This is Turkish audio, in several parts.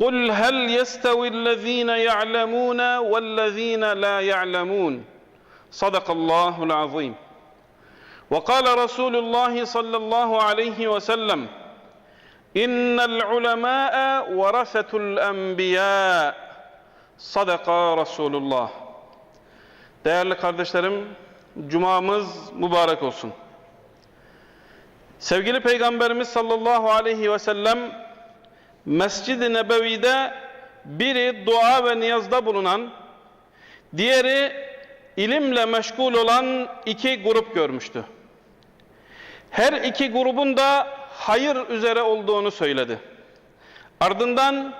قل هل يستوي الذين يعلمون والذين لا يعلمون؟ صدق الله العظيم. وقال رسول الله صلى الله عليه وسلم ان العلماء ورثه الانبياء. صدق رسول الله. Değerli kardeşlerim, cumamız mübarek olsun. Sevgili Peygamberimiz sallallahu aleyhi ve sellem Mescid-i Nebevi'de biri dua ve niyazda bulunan, diğeri ilimle meşgul olan iki grup görmüştü. Her iki grubun da hayır üzere olduğunu söyledi. Ardından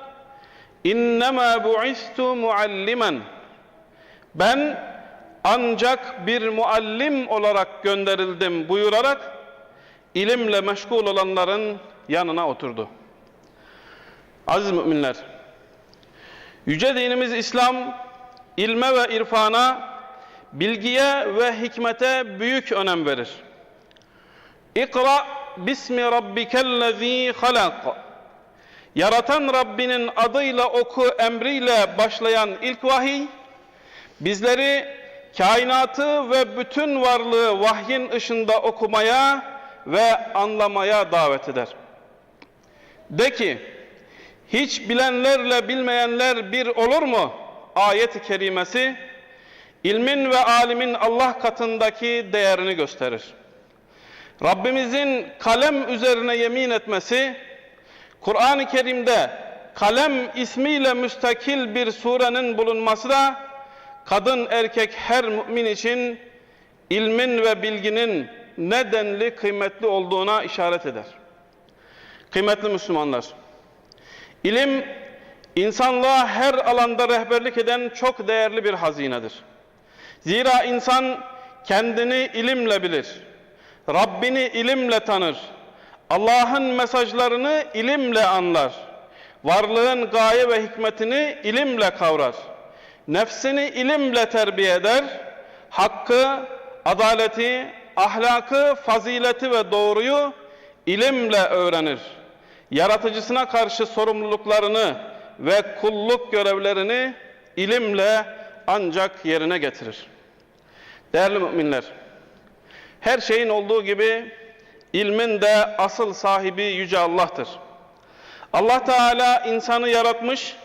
innema bu'istu muallimen ben ancak bir muallim olarak gönderildim buyurarak ilimle meşgul olanların yanına oturdu. Aziz müminler, yüce dinimiz İslam, ilme ve irfana, bilgiye ve hikmete büyük önem verir. İkra bismi rabbikellezî halak. Yaratan Rabbinin adıyla oku emriyle başlayan ilk vahiy, bizleri kainatı ve bütün varlığı vahyin ışığında okumaya ve anlamaya davet eder. De ki, hiç bilenlerle bilmeyenler bir olur mu? Ayet-i kerimesi, ilmin ve alimin Allah katındaki değerini gösterir. Rabbimizin kalem üzerine yemin etmesi, Kur'an-ı Kerim'de kalem ismiyle müstakil bir surenin bulunması da, kadın erkek her mümin için ilmin ve bilginin nedenli kıymetli olduğuna işaret eder. Kıymetli Müslümanlar, ilim insanlığa her alanda rehberlik eden çok değerli bir hazinedir. Zira insan kendini ilimle bilir, Rabbini ilimle tanır, Allah'ın mesajlarını ilimle anlar, varlığın gaye ve hikmetini ilimle kavrar, nefsini ilimle terbiye eder, hakkı, adaleti, ahlakı, fazileti ve doğruyu ilimle öğrenir. Yaratıcısına karşı sorumluluklarını ve kulluk görevlerini ilimle ancak yerine getirir. Değerli müminler, her şeyin olduğu gibi ilmin de asıl sahibi Yüce Allah'tır. Allah Teala insanı yaratmış,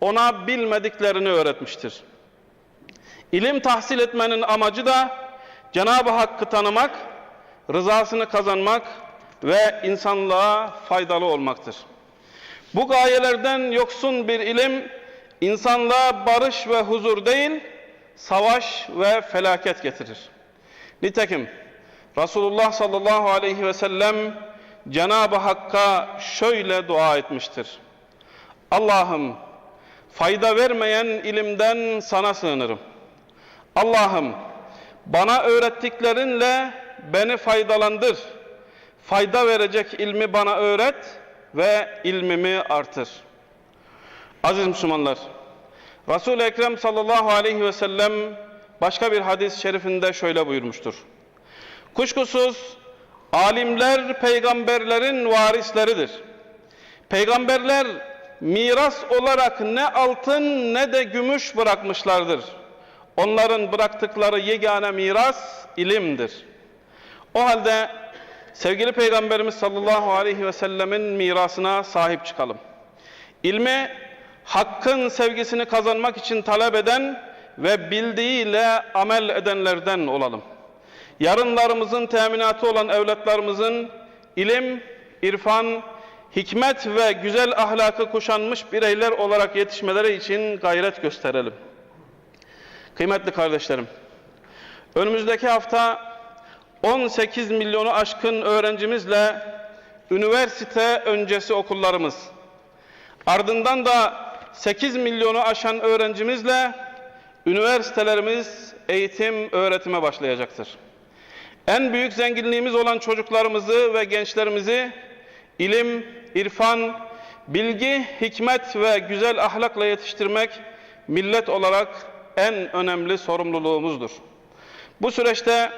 ona bilmediklerini öğretmiştir. İlim tahsil etmenin amacı da Cenab-ı Hakk'ı tanımak, rızasını kazanmak ve insanlığa faydalı olmaktır. Bu gayelerden yoksun bir ilim, insanlığa barış ve huzur değil, savaş ve felaket getirir. Nitekim Resulullah sallallahu aleyhi ve sellem Cenab-ı Hakk'a şöyle dua etmiştir. Allah'ım fayda vermeyen ilimden sana sığınırım. Allah'ım bana öğrettiklerinle beni faydalandır. Fayda verecek ilmi bana öğret ve ilmimi artır. Aziz Müslümanlar, Resul-i Ekrem sallallahu aleyhi ve sellem başka bir hadis-i şerifinde şöyle buyurmuştur. Kuşkusuz alimler peygamberlerin varisleridir. Peygamberler miras olarak ne altın ne de gümüş bırakmışlardır. Onların bıraktıkları yegane miras ilimdir. O halde sevgili Peygamberimiz sallallahu aleyhi ve sellemin mirasına sahip çıkalım. İlme hakkın sevgisini kazanmak için talep eden ve bildiğiyle amel edenlerden olalım. Yarınlarımızın teminatı olan evlatlarımızın ilim, irfan, hikmet ve güzel ahlakı kuşanmış bireyler olarak yetişmeleri için gayret gösterelim. Kıymetli kardeşlerim, önümüzdeki hafta 18 milyonu aşkın öğrencimizle üniversite öncesi okullarımız, ardından da 8 milyonu aşan öğrencimizle üniversitelerimiz eğitim, öğretime başlayacaktır. En büyük zenginliğimiz olan çocuklarımızı ve gençlerimizi ilim, irfan, bilgi, hikmet ve güzel ahlakla yetiştirmek millet olarak en önemli sorumluluğumuzdur. Bu süreçte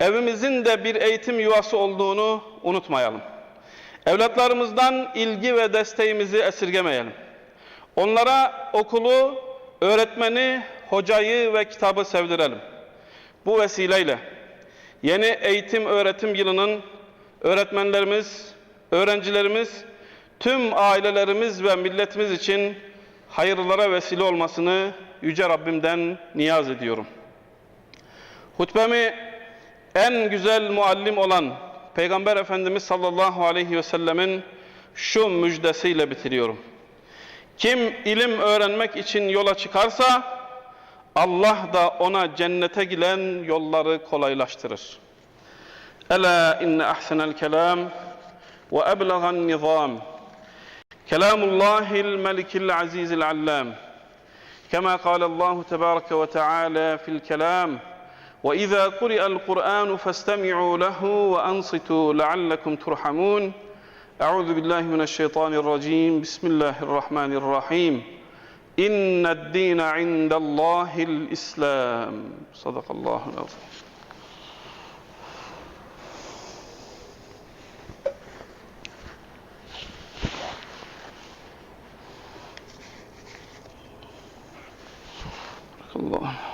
evimizin de bir eğitim yuvası olduğunu unutmayalım. Evlatlarımızdan ilgi ve desteğimizi esirgemeyelim. Onlara okulu, öğretmeni, hocayı ve kitabı sevdirelim. Bu vesileyle yeni eğitim öğretim yılının öğretmenlerimiz, öğrencilerimiz, tüm ailelerimiz ve milletimiz için hayırlara vesile olmasını Yüce Rabbimden niyaz ediyorum. Hutbemi en güzel muallim olan Peygamber Efendimiz sallallahu aleyhi ve sellemin şu müjdesiyle bitiriyorum. Kim ilim öğrenmek için yola çıkarsa Allah da ona cennete giden yolları kolaylaştırır. Ela inne ahsenel kelam ve eblagan nizam. Kelamullahil melikil azizil allam. Kema kâle Allahu tebâreke ve teâlâ fil kelam. وإذا قرئ القرآن فاستمعوا له وأنصتوا لعلكم ترحمون. أعوذ بالله من الشيطان الرجيم. بسم الله الرحمن الرحيم. إن الدين عند الله الإسلام. صدق الله العظيم. الله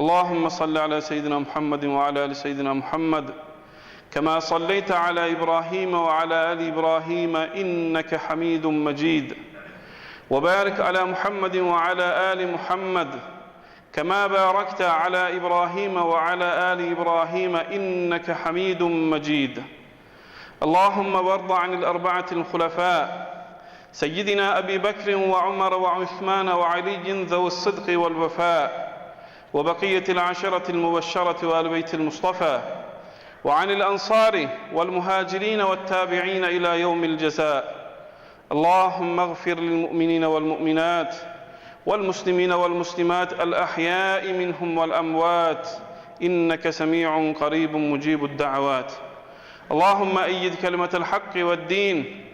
اللهم صل على سيدنا محمد وعلى آل سيدنا محمد كما صليت على إبراهيم وعلى آل إبراهيم إنك حميد مجيد وبارك على محمد وعلى آل محمد كما باركت على إبراهيم وعلى آل إبراهيم إنك حميد مجيد اللهم وارض عن الأربعة الخلفاء سيدنا أبي بكر وعمر وعثمان وعلي ذوي الصدق والوفاء وبقية العشرة المبشرة وآل بيت المصطفى وعن الأنصار والمهاجرين والتابعين إلى يوم الجزاء. اللهم اغفر للمؤمنين والمؤمنات والمسلمين والمسلمات الأحياء منهم والأموات إنك سميع قريب مجيب الدعوات. اللهم أيد كلمة الحق والدين.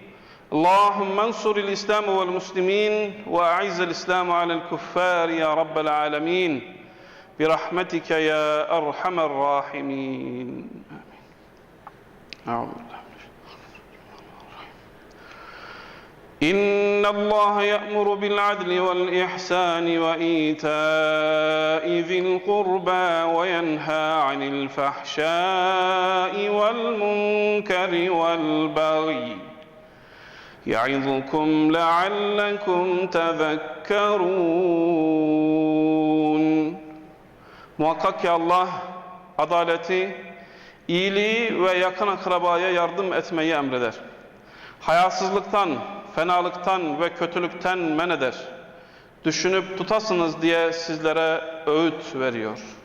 اللهم انصر الإسلام والمسلمين وأعز الإسلام على الكفار يا رب العالمين. برحمتك يا أرحم الراحمين. آمين. أعوذ بالله إن الله يأمر بالعدل والإحسان وإيتاء ذي القربى وينهى عن الفحشاء والمنكر والبغي يعظكم لعلكم تذكرون. Muhakkak ki Allah adaleti, iyiliği ve yakın akrabaya yardım etmeyi emreder. Hayasızlıktan, fenalıktan ve kötülükten men eder. Düşünüp tutasınız diye sizlere öğüt veriyor.''